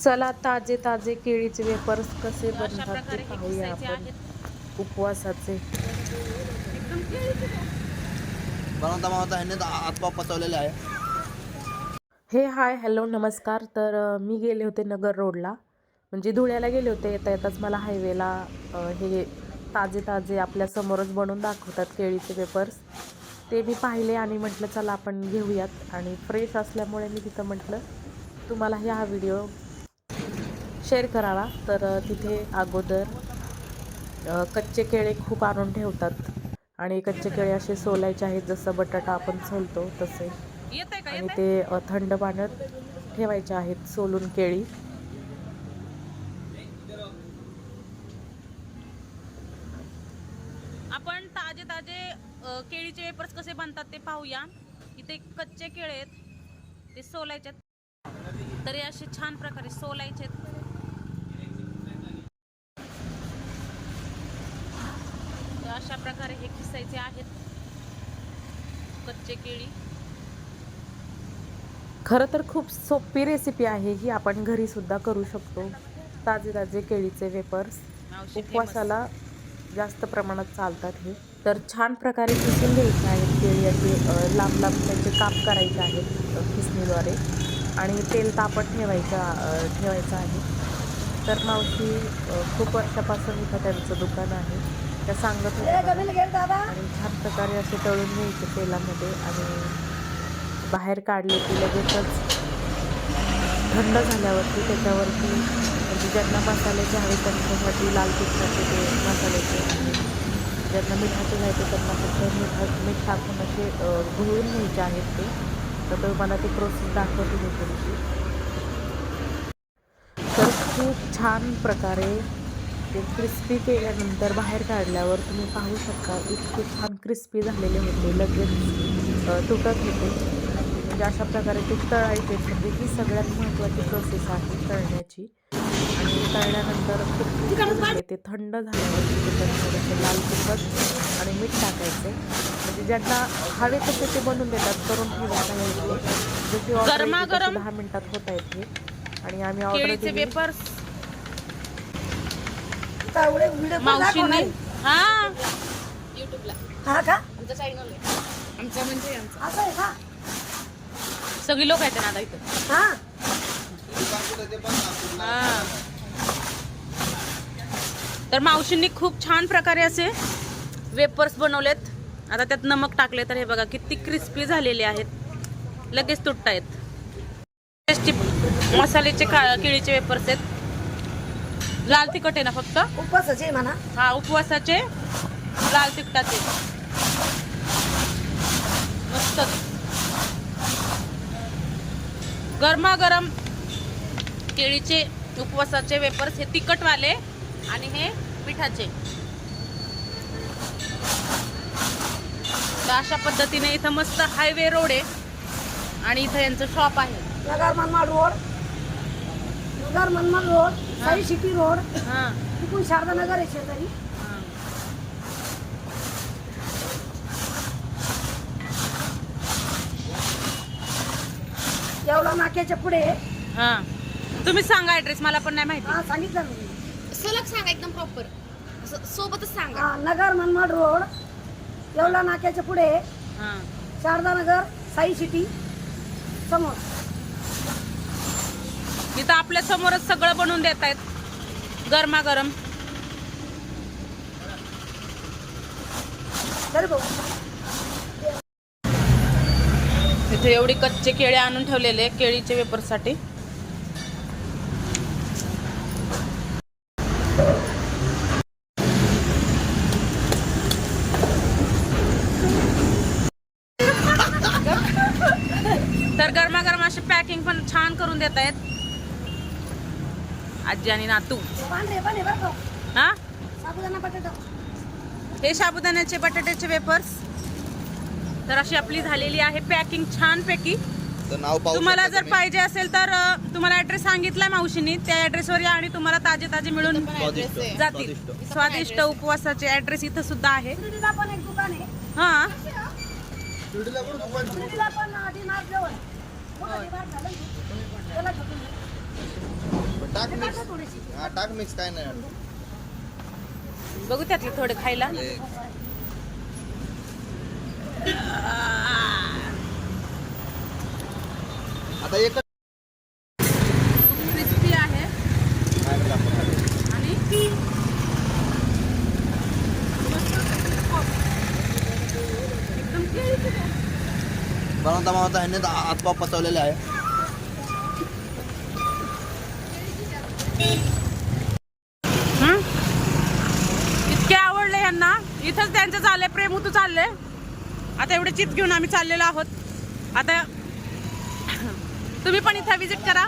चला ताजे ताजे केळीचे वेपर्स कसे बनतात ते प्रकारे पाहूया आपण. आहेत. उपवासाचे. एकदम केळीचे का? बनवता बनवता ह्याने आतपाव पचवलेले आहे. हे हाय हॅलो नमस्कार. तर मी गेले होते नगर रोडला. म्हणजे धुळ्याला गेले होते. येता येताच मला हायवेला हे ताजे ताजे आपल्या समोरच बनवून दाखवतात केळीचे पेपर्स ते मी पाहिले आणि म्हटलं चला आपण घेऊयात. आणि फ्रेश असल्यामुळे मी तिथं म्हटलं तुम्हालाही हा व्हिडिओ शेअर करावा तर तिथे अगोदर कच्चे केळे खूप आणून ठेवतात. आणि कच्चे केळे असे सोलायचे आहेत जसं बटाटा आपण सोलतो तसे. आणि ते थंड पाण्यात ठेवायचे आहेत सोलून केळी. आपण ताजे ताजे केळीचे वेपर्स कसे बनतात ते पाहूया. इथे कच्चे केळे आहेत ते सोलायचे. तर हे असे छान प्रकारे सोलायचे आहेत. तर अशा प्रकारे हे किसायचे आहेत. कच्चे केळी. खरं तर खूप सोपी रेसिपी आहे ही आपण घरी सुद्धा करू शकतो. ताजे ताजे केळीचे वेपर्स. उपवासाला जास्त प्रमाणात चालतात हे. तर छान प्रकारे किसून घ्यायचे आहेत केळी असे लांब लांब त्याचे काप करायचे आहेत किसणीद्वारे आणि तेल तापत ठेवायचं ठेवायचं आहे. तर मावशी खूप वर्षापासून इथं त्यांचं दुकान आहे. त्या सांगत होत्या. मला. छान प्रकारे असे तळून घ्यायचे तेलामध्ये आणि बाहेर काढले की लगेचच थंड झाल्यावरती त्याच्यावरती म्हणजे ज्यांना मसाल्याचे हवे त्यांच्यासाठी लाल तिखटाचे ते मसाल्याचे आणि ज्यांना मिठाचे घ्यायचे त्यांना फक्त मीठ मीठ टाकून असे घुळून घ्यायचे आहेत ते. तर तुम्हाला ती प्रोसेस दाखवते मी थोडीशी तर खूप छान प्रकारे ते क्रिस्पी केल्यानंतर बाहेर काढल्यावर तुम्ही पाहू शकता इतके छान क्रिस्पी झालेले होते. लगेच तुटत होते. म्हणजे अशा प्रकारे ते तळायचे. म्हणजे ही सगळ्यात महत्त्वाची प्रोसेस आहे तळण्याची. आणि तळल्यानंतर खूप ते थंड झाल्यावर थोडंसं लाल तिखट आणि मीठ टाकायचे. म्हणजे ज्यांना हवे तसे ते बनवून देतात. करून ठेवायला जशी दहा मिनिटात होता येते आणि आम्ही ऑर्डर वेपर्स मावशीने हा? हा का? आमचा म्हणजे आमचा. असं आहे का? सगळी लोक आहेत ना आता इथं. हा? हा. तर मावशींनी खूप छान प्रकारे असे वेपर्स बनवलेत. आता त्यात नमक टाकले तर हे बघा किती क्रिस्पी झालेले आहेत. लगेच तुटतायत. टेस्टी मसाल्याचे का केळीचे वेपर्स आहेत. लाल तिखट आहे ना फक्त? उपवासाचे म्हणा. हा उपवासाचे लाल तिखटाचे. मस्त. गरमागरम केळीचे उपवासाचे वेपर्स हे तिखटवाले आणि हे पिठाचे तर अशा पद्धतीने इथं मस्त हायवे रोड आहे आणि इथं यांचं शॉप आहे. Road Nagar Manmad road Sai city road हा. तिकून शारदा नगर आहे शेजारी. हा. येवला नाक्याच्या पुढे. हा. तुम्ही सांगा ऍड्रेस मला पण नाही माहिती. हा सांगितलं ना मी. सलग सांगा एकदम प्रॉपर सोबतच सांगा. हा नगर मनमाड रोड येवला नाक्याच्या पुढे. हा. शारदा नगर साई सिटी समोर. इथं आपल्या समोरच सगळं बनवून देत आहेत. गरमागरम. इथे एवढी कच्चे केळे आणून ठेवलेले केळीचे वेपरसाठी तर गरमागरम अशी पॅकिंग पण छान करून देत आहेत. आजी आणि नातू. हा? साबुदाणा बटाटा. हे साबुदाण्याचे बटाट्याचे वेपर्स तर अशी आपली झालेली आहे पॅकिंग छान पैकी तुम्हाला जर. पाहिजे असेल तर तुम्हाला ऍड्रेस सांगितलाय मावशीनी. त्या ऍड्रेसवर या आणि तुम्हाला ताजे ताजे मिळून जातील. स्वादिष्ट. उपवासाचे ऍड्रेस इथं सुद्धा आहे. शिर्डीला पण एक दुकान आहे. हा. पण टाक मिक्स. हा टाक मिक्स काय नाही बघू त्यातले थोडे खायला. आता एक क्रिस्पी आहे. आणि एकदम बनवता बनवता ह्यांनी हातपाव पचवलेले आहे. इतके आवडले यांना इथंच त्यांचं चाललंय प्रेम तू चाललंय आता एवढे चित घेऊन आम्ही चाललेलो आहोत. आता तुम्ही पण इथं विजिट करा.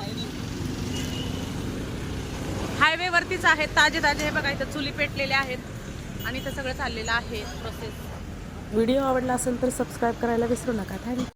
हायवे वरतीच आहेत ताजे ताजे. हे बघा इथं चुली पेटलेले आहेत. आणि इथं सगळं चाललेलं आहे प्रोसेस व्हिडिओ आवडला असेल तर सबस्क्राईब करायला विसरू नका. थँक्यू